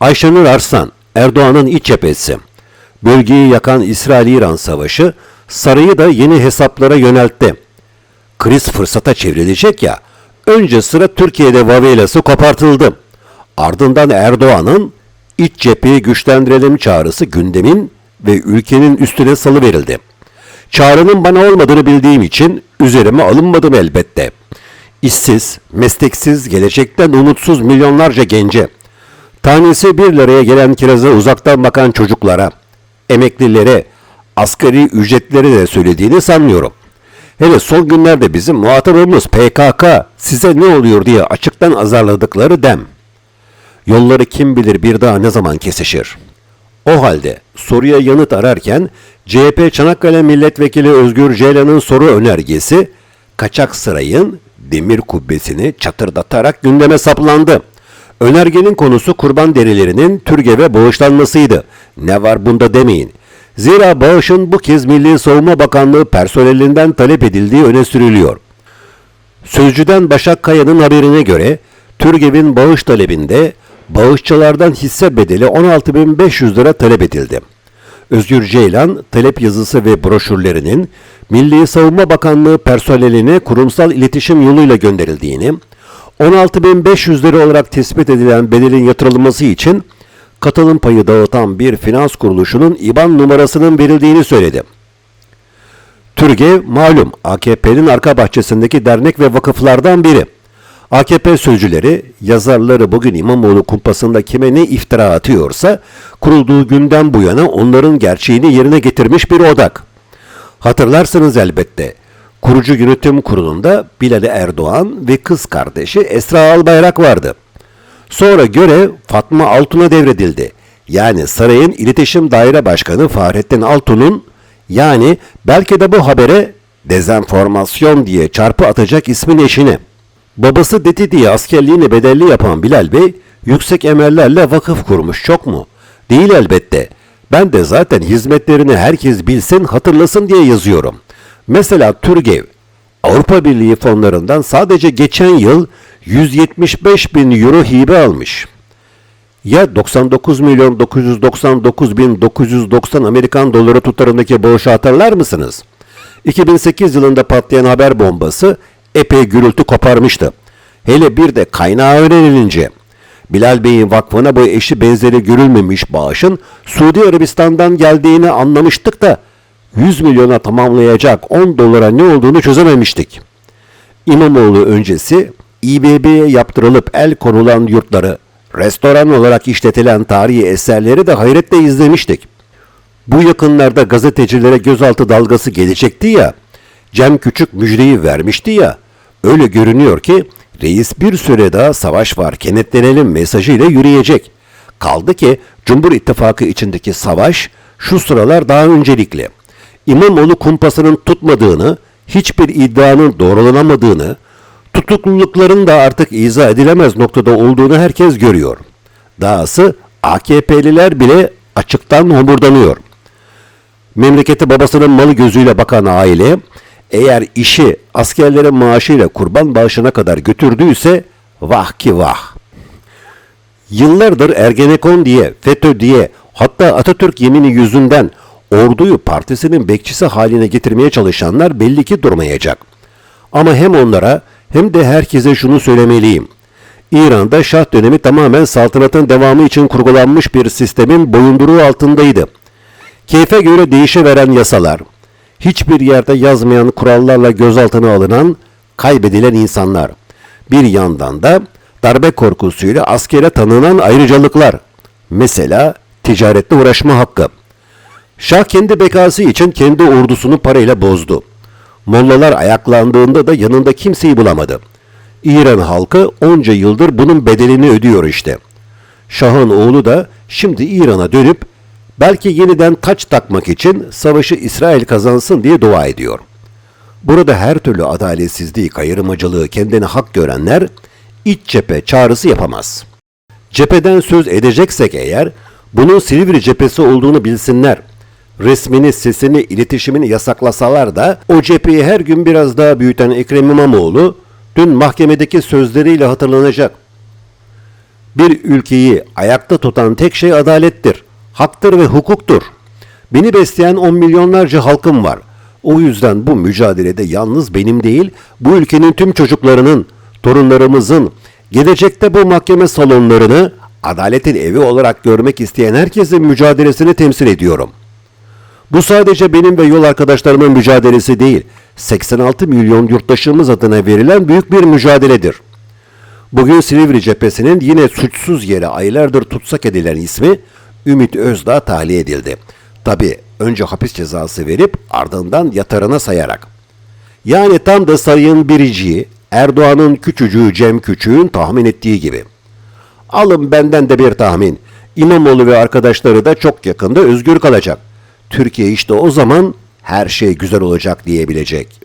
Ayşenur Arslan, Erdoğan'ın iç cephesi. Bölgeyi yakan İsrail-İran savaşı sarayı da yeni hesaplara yöneltti. Kriz fırsata çevrilecek ya, önce sıra Türkiye'de vavelası kopartıldı. Ardından Erdoğan'ın iç cepheyi güçlendirelim çağrısı gündemin ve ülkenin üstüne salıverildi. Çağrının bana olmadığını bildiğim için üzerime alınmadım elbette. İşsiz, mesleksiz, gelecekten umutsuz milyonlarca gence, tanesi bir liraya gelen kiraza uzaktan bakan çocuklara, emeklilere, asgari ücretleri de söylediğini sanmıyorum. Hele son günlerde bizim muhatabımız PKK size ne oluyor diye açıktan azarladıkları dem. Yolları kim bilir bir daha ne zaman kesişir. O halde soruya yanıt ararken CHP Çanakkale Milletvekili Özgür Ceylan'ın soru önergesi kaçak sırayın demir kubbesini çatırdatarak gündeme saplandı. Önergenin konusu kurban derilerinin Türgev'e bağışlanmasıydı. Ne var bunda demeyin. Zira bağışın bu kez Milli Savunma Bakanlığı personelinden talep edildiği öne sürülüyor. Sözcüden Başak Kaya'nın haberine göre Türgev'in bağış talebinde bağışçılardan hisse bedeli 16.500 lira talep edildi. Özgür Ceylan talep yazısı ve broşürlerinin Milli Savunma Bakanlığı personeline kurumsal iletişim yoluyla gönderildiğini, 16.500 lira olarak tespit edilen bedelin yatırılması için katılım payı dağıtan bir finans kuruluşunun IBAN numarasının verildiğini söyledi. Türgev malum AKP'nin arka bahçesindeki dernek ve vakıflardan biri. AKP sözcüleri, yazarları bugün İmamoğlu kumpasında kime ne iftira atıyorsa kurulduğu günden bu yana onların gerçeğini yerine getirmiş bir odak. Hatırlarsınız elbette. Kurucu yönetim kurulunda Bilal Erdoğan ve kız kardeşi Esra Albayrak vardı. Sonra görev Fatma Altun'a devredildi. Yani sarayın iletişim daire başkanı Fahrettin Altun'un yani belki de bu habere dezenformasyon diye çarpı atacak ismin eşini. Babası Deti diye askerliğini bedelli yapan Bilal Bey yüksek emellerle vakıf kurmuş çok mu? Değil elbette. Ben de zaten hizmetlerini herkes bilsin hatırlasın diye yazıyorum. Mesela Türgev Avrupa Birliği fonlarından sadece geçen yıl 175 bin euro hibe almış. Ya 99 milyon 999 bin 990 Amerikan doları tutarındaki bağışı hatırlar mısınız? 2008 yılında patlayan haber bombası epey gürültü koparmıştı. Hele bir de kaynağı öğrenilince Bilal Bey'in vakfına bu eşi benzeri görülmemiş bağışın Suudi Arabistan'dan geldiğini anlamıştık da 100 milyona tamamlayacak 10 dolara ne olduğunu çözememiştik. İmamoğlu öncesi İBB'ye yaptırılıp el konulan yurtları, restoran olarak işletilen tarihi eserleri de hayretle izlemiştik. Bu yakınlarda gazetecilere gözaltı dalgası gelecekti ya, Cem Küçük müjdeyi vermişti ya, öyle görünüyor ki reis bir süre daha savaş var kenetlenelim mesajıyla yürüyecek. Kaldı ki Cumhur İttifakı içindeki savaş şu sıralar daha öncelikli. İmamoğlu kumpasının tutmadığını, hiçbir iddianın doğrulanamadığını, tutuklulukların da artık izah edilemez noktada olduğunu herkes görüyor. Dahası AKP'liler bile açıktan homurdanıyor. Memleketi babasının malı gözüyle bakan aile, eğer işi askerlerin maaşıyla kurban bağışına kadar götürdüyse vah ki vah. Yıllardır Ergenekon diye, FETÖ diye, hatta Atatürk yemini yüzünden orduyu partisinin bekçisi haline getirmeye çalışanlar belli ki durmayacak. Ama hem onlara hem de herkese şunu söylemeliyim. İran'da Şah dönemi tamamen saltanatın devamı için kurgulanmış bir sistemin boyunduruğu altındaydı. Keyfe göre değişiveren yasalar, hiçbir yerde yazmayan kurallarla gözaltına alınan, kaybedilen insanlar. Bir yandan da darbe korkusuyla askere tanınan ayrıcalıklar. Mesela ticaretle uğraşma hakkı. Şah kendi bekası için kendi ordusunu parayla bozdu. Mollalar ayaklandığında da yanında kimseyi bulamadı. İran halkı onca yıldır bunun bedelini ödüyor işte. Şah'ın oğlu da şimdi İran'a dönüp belki yeniden taç takmak için savaşı İsrail kazansın diye dua ediyor. Burada her türlü adaletsizliği, kayırmacılığı kendine hak görenler iç cephe çağrısı yapamaz. Cepheden söz edeceksek eğer bunun Silivri cephesi olduğunu bilsinler. Resmini, sesini, iletişimini yasaklasalar da o cepheyi her gün biraz daha büyüten Ekrem İmamoğlu dün mahkemedeki sözleriyle hatırlanacak. Bir ülkeyi ayakta tutan tek şey adalettir, haktır ve hukuktur. Beni besleyen on milyonlarca halkım var. O yüzden bu mücadelede yalnız benim değil, bu ülkenin tüm çocuklarının, torunlarımızın, gelecekte bu mahkeme salonlarını adaletin evi olarak görmek isteyen herkesin mücadelesini temsil ediyorum. Bu sadece benim ve yol arkadaşlarımın mücadelesi değil, 86 milyon yurttaşımız adına verilen büyük bir mücadeledir. Bugün Silivri cephesinin yine suçsuz yere aylardır tutsak edilen ismi Ümit Özdağ tahliye edildi. Tabi önce hapis cezası verip ardından yatarına sayarak. Yani tam da Sayın Birici'yi Erdoğan'ın küçücüğü Cem Küçük'ün tahmin ettiği gibi. Alın benden de bir tahmin. İmamoğlu ve arkadaşları da çok yakında özgür kalacak. Türkiye işte o zaman her şey güzel olacak diyebilecek.